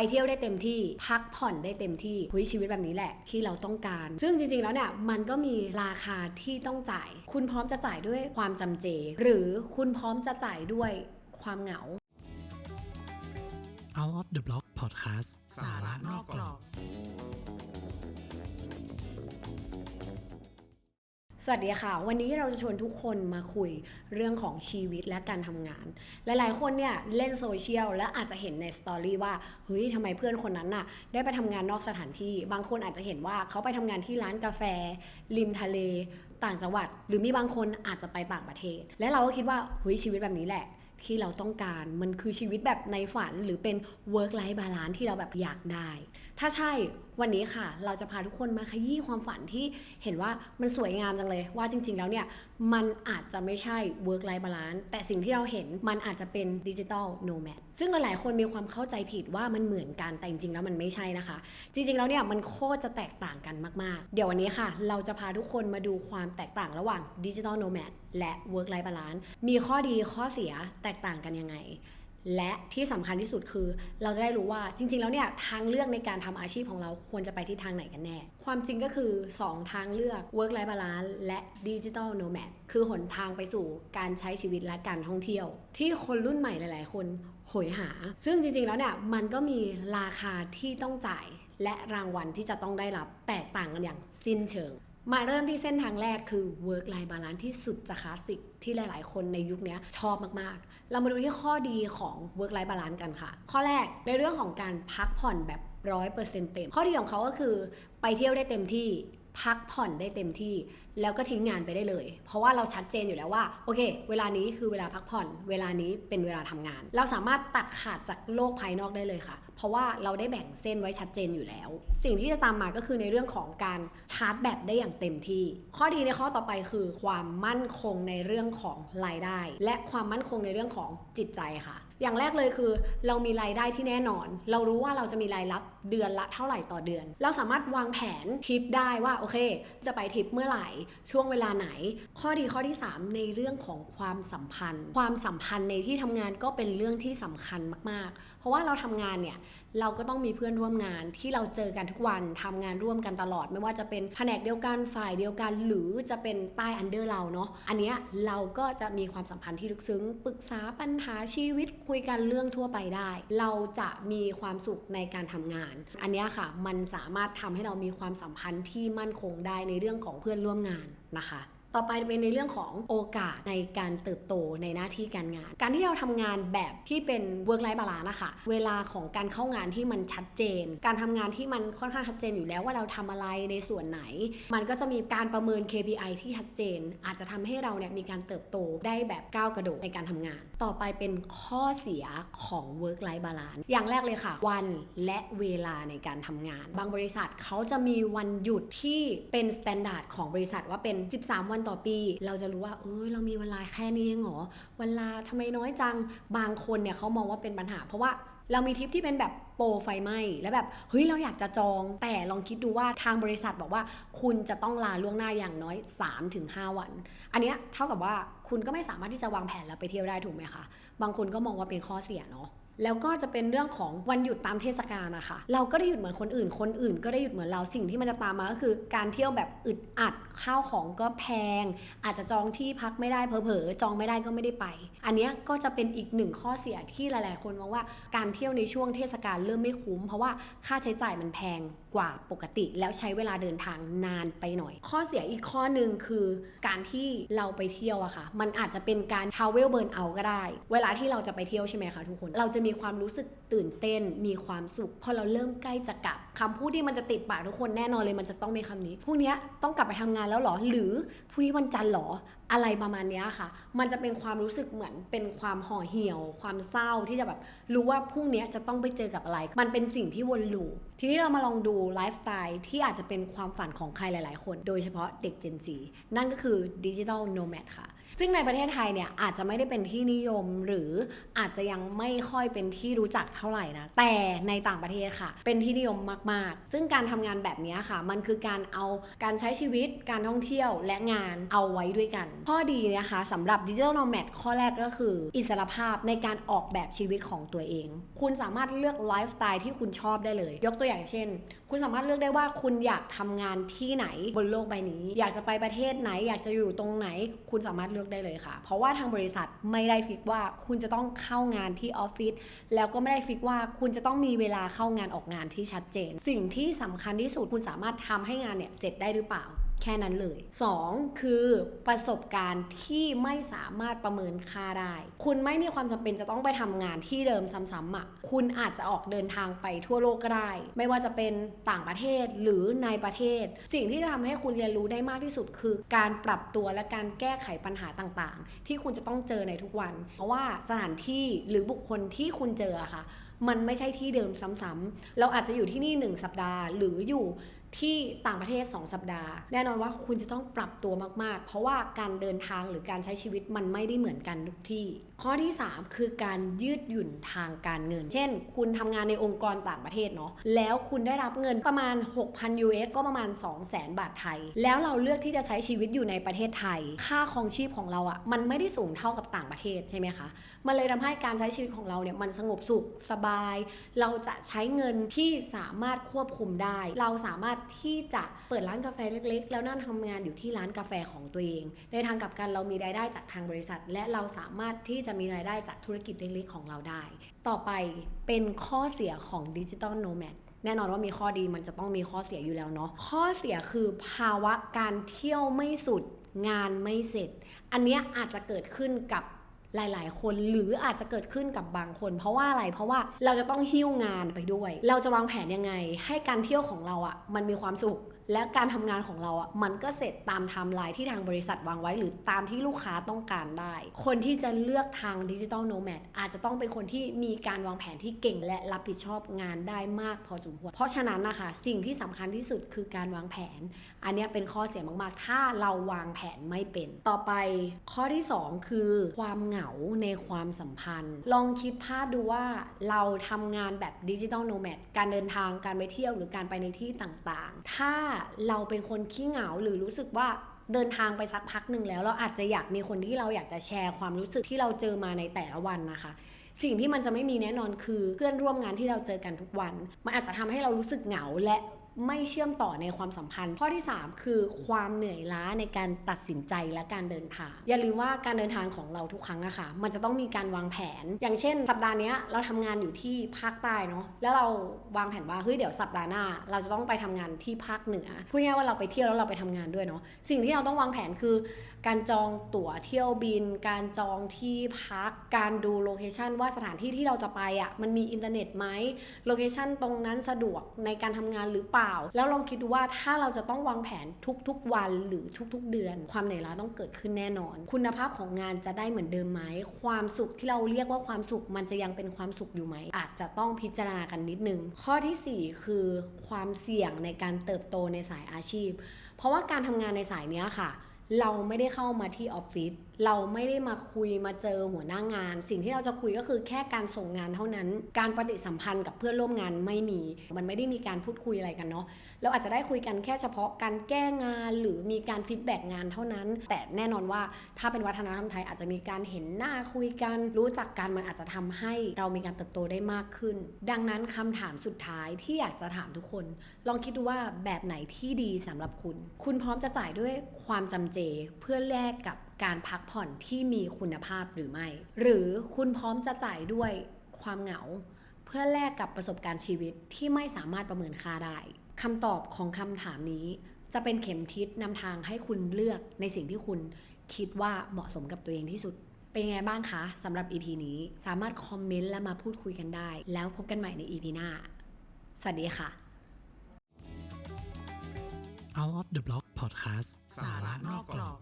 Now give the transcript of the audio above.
ไปเที่ยวได้เต็มที่ พักผ่อนได้เต็มที่คุยชีวิตแบบนี้แหละที่เราต้องการ ซึ่งจริงๆแล้วเนี่ยมันก็มีราคาที่ต้องจ่าย คุณพร้อมจะจ่ายด้วยความจำเจ หรือคุณพร้อมจะจ่ายด้วยความเหงา Out of the Block Podcast สาระนอกกรอบ สวัสดีค่ะ วันนี้เราจะชวนทุกคนมาคุยเรื่องของชีวิตและการทำงาน หลายๆ คนเนี่ยเล่นโซเชียลและอาจจะเห็นในสตอรี่ว่าเฮ้ยทำไมเพื่อนคนนั้นน่ะได้ไปทำงานนอกสถานที่ บางคนอาจจะเห็นว่าเขาไปทำงานที่ร้านกาแฟ ริมทะเล ต่างจังหวัด หรือมีบางคนอาจจะไปต่างประเทศ และเราก็คิดว่าเฮ้ยชีวิตแบบนี้แหละที่เราต้องการมันคือชีวิตแบบในฝันหรือเป็น work life balance ที่เราแบบอยากได้ ถ้าใช่วันนี้ค่ะ เราจะพาทุกคนมาขยี้ความฝันที่เห็นว่ามันสวยงามจังเลย ว่าจริง ๆ แล้วเนี่ย มันอาจจะไม่ใช่ work life balance แต่สิ่งที่เราเห็นมันอาจจะเป็น digital nomad ซึ่งหลาย ๆ คนมีความเข้าใจผิดว่ามันเหมือนกันแต่จริง ๆ แล้วมันไม่ใช่นะคะ จริง ๆ แล้วเนี่ยมันโคตรจะแตกต่างกันมาก ๆ เดี๋ยววันนี้ค่ะ เราจะพาทุกคนมาดูความแตกต่างระหว่าง digital nomad และ work life balance มีข้อดีข้อเสียแตกต่างกันยังไง และที่สำคัญที่สุดคือ เราจะได้รู้ว่าจริง ๆ แล้วเนี่ยทางเลือกในการทำอาชีพของเราควรจะไปที่ทางไหนกันแน่ ความจริงก็คือ 2 ทางเลือก work life balance และ digital nomad คือหนทางไปสู่การใช้ชีวิตและการท่องเที่ยว ที่คนรุ่นใหม่หลาย ๆ คนโหยหา ซึ่งจริง ๆ แล้วเนี่ยมันก็มีราคาที่ต้องจ่าย และรางวัลที่จะต้องได้รับแตกต่างกันอย่างสิ้นเชิง มาเริ่มที่เส้นทางแรกคือ work life balance ที่สุดจะคลาสสิกที่หลาย ๆ คนในยุคนี้ชอบมาก ๆ เรามาดูที่ข้อดีของ work life balance กันค่ะ ข้อแรกในเรื่องของการพักผ่อนแบบ100%เต็ม ข้อดีของเขาก็คือไปเที่ยวได้เต็มที่ พักผ่อนได้เต็มที่ แล้วก็ทิ้งงานไปได้เลย เพราะว่าเราชัดเจนอยู่แล้วว่าโอเค เวลานี้คือเวลาพักผ่อน เวลานี้เป็นเวลาทำงาน เราสามารถตัดขาดจากโลกภายนอกได้เลยค่ะ เพราะว่าเราได้แบ่งเส้นไว้ชัดเจนอยู่แล้ว สิ่งที่จะตามมาก็คือในเรื่องของการชาร์จแบตได้อย่างเต็มที่ ข้อดีในข้อต่อไปคือความมั่นคงในเรื่องของรายได้ และความมั่นคงในเรื่องของจิตใจค่ะ อย่างแรกเลยคือ เรามีรายได้ที่แน่นอน เรารู้ว่าเราจะมีรายรับเดือนละเท่าไหร่ต่อเดือน เราสามารถวางแผนทิปได้ว่าโอเค จะไปทิปเมื่อไหร่ช่วงเวลาไหน ข้อดีข้อที่ 3 ในเรื่องของความสัมพันธ์ ความสัมพันธ์ในที่ทำงานก็เป็นเรื่องที่สำคัญมากๆเพราะว่าเราทำงานเนี่ยเราก็ต้องมีเพื่อนร่วมงานที่เราเจอกันทุกวันทำงานร่วมกันตลอด ไม่ว่าจะเป็นแผนกเดียวกันฝ่ายเดียวกัน หรือจะเป็นใต้อันเดอร์เราเนาะอันเนี้ยเราก็จะมีความสัมพันธ์ที่ลึกซึ้งปรึกษาปัญหาชีวิตคุยกันเรื่องทั่วไปได้ เราจะมีความสุขในการทำงาน อันเนี้ยค่ะมันสามารถทำให้เรามีความสัมพันธ์ที่มั่นคงได้ในเรื่องของเพื่อนร่วมงานนะคะ ต่อไปเป็นในเรื่องของโอกาสในการเติบโตในหน้าที่การงาน การที่เราทำงานแบบที่เป็น work life balance นะคะเวลาของการเข้างานที่มันชัดเจน การทำงานที่มันค่อนข้างชัดเจนอยู่แล้วว่าเราทำอะไรในส่วนไหน มันก็จะมีการประเมิน KPI ที่ชัดเจน อาจจะทำให้เราเนี่ยมีการเติบโตได้แบบก้าวกระโดดในการทำงาน ต่อไปเป็นข้อเสียของ work life balance อย่างแรกเลยค่ะ วันและเวลาในการทำงาน บางบริษัทเขาจะมีวันหยุดที่เป็นสแตนดาร์ดของบริษัทว่าเป็น 13 วันต่อปี เราจะรู้ว่าเอ้ยเรามีเวลาแค่นี้เองเหรอเวลาทำไมน้อยจังบางคนเนี่ยเขามองว่าเป็นปัญหา เพราะว่าเรามีทริปที่เป็นแบบโปรไฟไหม้แล้วแบบเฮ้ยเราอยากจะจอง แต่ลองคิดดูว่าทางบริษัทบอกว่า คุณจะต้องลาล่วงหน้าอย่างน้อย 3-5 วัน อันเนี้ยเท่ากับว่าคุณก็ไม่สามารถที่จะวางแผนแล้วไปเที่ยวได้ถูกไหมคะบางคนก็มองว่าเป็นข้อเสียเนาะ แล้วก็จะเป็นเรื่องของวันหยุดตามเทศกาลนะคะ เราก็ได้หยุดเหมือนคนอื่น คนอื่นก็ได้หยุดเหมือนเรา สิ่งที่มันจะตามมาก็คือ การเที่ยวแบบอึดอัด ข้าวของก็แพง อาจจะจองที่พักไม่ได้เผลอๆ จองไม่ได้ก็ไม่ได้ไป อันนี้ก็จะเป็นอีกหนึ่งข้อเสียที่หลายๆ คนมองว่าการเที่ยวในช่วงเทศกาลเริ่มไม่คุ้ม เพราะว่าค่าใช้จ่ายมันแพง กว่าปกติ แล้วใช้เวลาเดินทางนานไปหน่อย ข้อเสียอีกข้อหนึ่งคือการที่เราไปเที่ยวอะค่ะ มันอาจจะเป็นการ travel burn out ก็ได้ เวลาที่เราจะไปเที่ยวใช่ไหมคะทุกคน เราจะมีความรู้สึกตื่นเต้น มีความสุข พอเราเริ่มใกล้จะกลับคำพูดที่มันจะติดปากทุกคนแน่นอนเลยมันจะต้องมีคำนี้พรุ่งนี้ต้องกลับไปทำงานแล้วเหรอ หรือพรุ่งนี้วันจันทร์เหรอ อะไรประมาณนี้ค่ะ มันจะเป็นความรู้สึกเหมือนเป็นความห่อเหี่ยว ความเศร้าที่จะแบบรู้ว่าพรุ่งนี้จะต้องไปเจอกับอะไร มันเป็นสิ่งที่วนลูปทีนี้เรามาลองดูไลฟ์สไตล์ที่อาจจะเป็นความฝันของใครหลาย ๆ คน โดยเฉพาะเด็ก Gen Z นั่นก็คือดิจิ t a ลโนแมดค่ะ ซึ่งในประเทศไทยเนี่ยอาจจะไม่ได้เป็นที่นิยมหรืออาจจะยังไม่ค่อยเป็นที่รู้จักเท่าไหร่นะ แต่ในต่างประเทศค่ะ เป็นที่นิยมมาก ๆ ซึ่งการทำงานแบบนี้ค่ะ มันคือการเอาการใช้ชีวิต การท่องเที่ยวและงานเอาไว้ด้วยกัน ข้อดีนะคะสำหรับดิจิทัลโนแมดข้อแรกก็คือ อิสรภาพในการออกแบบชีวิตของตัวเอง คุณสามารถเลือกไลฟ์สไตล์ที่คุณชอบได้เลย ยกตัวอย่างเช่น คุณสามารถเลือกได้ว่าคุณอยากทำงานที่ไหนบนโลกใบนี้ อยากจะไปประเทศไหน อยากจะอยู่ตรงไหน คุณสามารถเลือกได้เลยค่ะ เพราะว่าทางบริษัทไม่ได้ฟิกว่าคุณจะต้องเข้างานที่ออฟฟิศแล้วก็ไม่ได้ฟิกว่าคุณจะต้องมีเวลาเข้างานออกงานที่ชัดเจน สิ่งที่สำคัญที่สุดคุณสามารถทำให้งานเนี่ยเสร็จได้หรือเปล่า แค่นั้นเลย 2. คือประสบการณ์ที่ไม่สามารถประเมินค่าได้ คุณไม่มีความจำเป็นจะต้องไปทำงานที่เดิมซ้ำๆอะคุณอาจจะออกเดินทางไปทั่วโลกก็ได้ ไม่ว่าจะเป็นต่างประเทศหรือในประเทศ สิ่งที่จะทำให้คุณเรียนรู้ได้มากที่สุด คือการปรับตัวและการแก้ไขปัญหาต่างๆ ที่คุณจะต้องเจอในทุกวัน เพราะว่าสถานที่หรือบุคคลที่คุณเจออะค่ะ มันไม่ใช่ที่เดิมซ้ำๆเราอาจจะอยู่ที่นี่ 1 สัปดาห์ หรืออยู่ ที่ต่างประเทศ 2 สัปดาห์ แน่นอนว่าคุณจะต้องปรับตัวมาก ๆ เพราะว่าการเดินทางหรือการใช้ชีวิตมันไม่ได้เหมือนกันทุกที่ ข้อที่ 3 คือการยืดหยุ่นทางการเงิน เช่น คุณทำงานในองค์กรต่างประเทศเนาะแล้วคุณได้รับเงินประมาณ 6,000 US ก็ประมาณ 200,000 บาทไทย แล้วเราเลือกที่จะใช้ชีวิตอยู่ในประเทศไทย ค่าครองชีพของเราอะ่ะมันไม่ได้สูงเท่ากับต่างประเทศใช่ไหมคะมันเลยทำให้การใช้ชีวิตของเราเนี่ยมันสงบสุขสบาย เราจะใช้เงินที่สามารถควบคุมได้ เราสามารถที่จะเปิดร้านกาแฟเล็กๆ แล้วนั่งทำงานอยู่ที่ร้านกาแฟของตัวเอง ในทางกลับกันเรามีรายได้จากทางบริษัท และเราสามารถที่จะมีรายได้จากธุรกิจเล็กๆของเราได้ ต่อไปเป็นข้อเสียของดิจิ t a ลโนแมดแน่นอนว่ามีข้อดีมันจะต้องมีข้อเสียอยู่แล้วเนาะข้อเสียคือภาวะการเที่ยวไม่สุดงานไม่เสร็จ อันเนี้ยอาจจะเกิดขึ้นกับ หลายๆ คนหรืออาจจะเกิดขึ้นกับบางคน เพราะว่าอะไรเพราะว่าเราจะต้องหิ้วงานไปด้วย เราจะวางแผนยังไง ให้การเที่ยวของเราอะ่ะมันมีความสุข และการทำงานของเราอะ่ะมันก็เสร็จตามไทม์ไลน์ที่ทางบริษัทวางไว้ หรือตามที่ลูกค้าต้องการได้ คนที่จะเลือกทางดิจิ t a ลโนแมดอาจจะต้องเป็นคนที่มีการวางแผนที่เก่งและรับผิดชอบงานได้มากพอสมควรเพราะฉะนั้นนะคะสิ่งที่สำคัญที่สุดคือการวางแผน อันนี้เป็นข้อเสียมากๆ ถ้าเราวางแผนไม่เป็น ต่อไปข้อที่ 2 คือความเหงาในความสัมพันธ์ ลองคิดภาพดูว่าเราทำงานแบบดิจิ t a ลโนแมดการเดินทางการไปเที่ยวหรือการไปในที่ต่างๆ ถ้าเราเป็นคนขี้เหงาหรือรู้สึกว่าเดินทางไปสักพักหนึ่งแล้วเราอาจจะอยากมีคนที่เราอยากจะแชร์ความรู้สึกที่เราเจอมาในแต่ละวันนะคะ สิ่งที่มันจะไม่มีแน่นอนคือเพื่อนร่วมงานที่เราเจอกันทุกวัน มันอาจจะทำให้เรารู้สึกเหงาและ ไม่เชื่อมต่อในความสัมพันธ์ ข้อที่ 3 คือความเหนื่อยล้าในการตัดสินใจและการเดินทาง อย่าลืมว่าการเดินทางของเราทุกครั้งอะค่ะ มันจะต้องมีการวางแผน อย่างเช่น สัปดาห์นี้เราทำงานอยู่ที่ภาคใต้เนาะแล้วเราวางแผนว่าเฮ้ยเดี๋ยวสัปดาห์หน้า เราจะต้องไปทำงานที่ภาคเหนือพูดง่ายว่าเราไปเที่ยวแล้วเราไปทำงานด้วยเนาะสิ่งที่เราต้องวางแผนคือ การจองตั๋วเที่ยวบิน การจองที่พักการดูโลเคชันว่าสถานที่ที่เราจะไปอะ่ะมันมีอินเทอร์เน็ตไหมโลเคชันตรงนั้นสะดวกในการทำงานหรือเปล่าแล้วลองคิดดูว่าถ้าเราจะต้องวางแผนทุกๆวันหรือทุกๆ เดือน ความเหนื่อยล้าต้องเกิดขึ้นแน่นอน คุณภาพของงานจะได้เหมือนเดิมไหมความสุขที่เราเรียกว่าความสุขมันจะยังเป็นความสุขอยู่ไหม อาจจะต้องพิจารณากันนิดนึง ข้อทีสี่4 คือความเสี่ยงในการเติบโตในสายอาชีพ เพราะว่าการทำงานในสายเนี้ยค่ะ เราไม่ได้เข้ามาที่ออฟฟิศ เราไม่ได้มาคุยมาเจอหัวหน้างาน สิ่งที่เราจะคุยก็คือแค่การส่งงานเท่านั้น การปฏิสัมพันธ์กับเพื่อนร่วมงานไม่มี มันไม่ได้มีการพูดคุยอะไรกันเนาะเราอาจจะได้คุยกันแค่เฉพาะการแก้งานหรือมีการฟีดแบ็กงานเท่านั้น แต่แน่นอนว่าถ้าเป็นวัฒนธรรมไทยอาจจะมีการเห็นหน้าคุยกัน รู้จักกันมันอาจจะทำให้เรามีการเติบโตได้มากขึ้น ดังนั้นคำถามสุดท้ายที่อยากจะถามทุกคน ลองคิดดูว่าแบบไหนที่ดีสำหรับคุณ คุณพร้อมจะจ่ายด้วยความจำเจเพื่อแลกกับการพักผ่อนที่มีคุณภาพหรือไม่ หรือคุณพร้อมจะจ่ายด้วยความเหงา เพื่อแลกกับประสบการณ์ชีวิตที่ไม่สามารถประเมินค่าได้คำตอบของคำถามนี้ จะเป็นเข็มทิศนำทางให้คุณเลือกในสิ่งที่คุณคิดว่าเหมาะสมกับตัวเองที่สุด เป็นไงบ้างคะสำหรับ EP นี้ สามารถคอมเมนต์และมาพูดคุยกันได้ แล้วพบกันใหม่ใน EP หน้า สวัสดีค่ะ Out of the Block Podcast สาระนอกกรอบ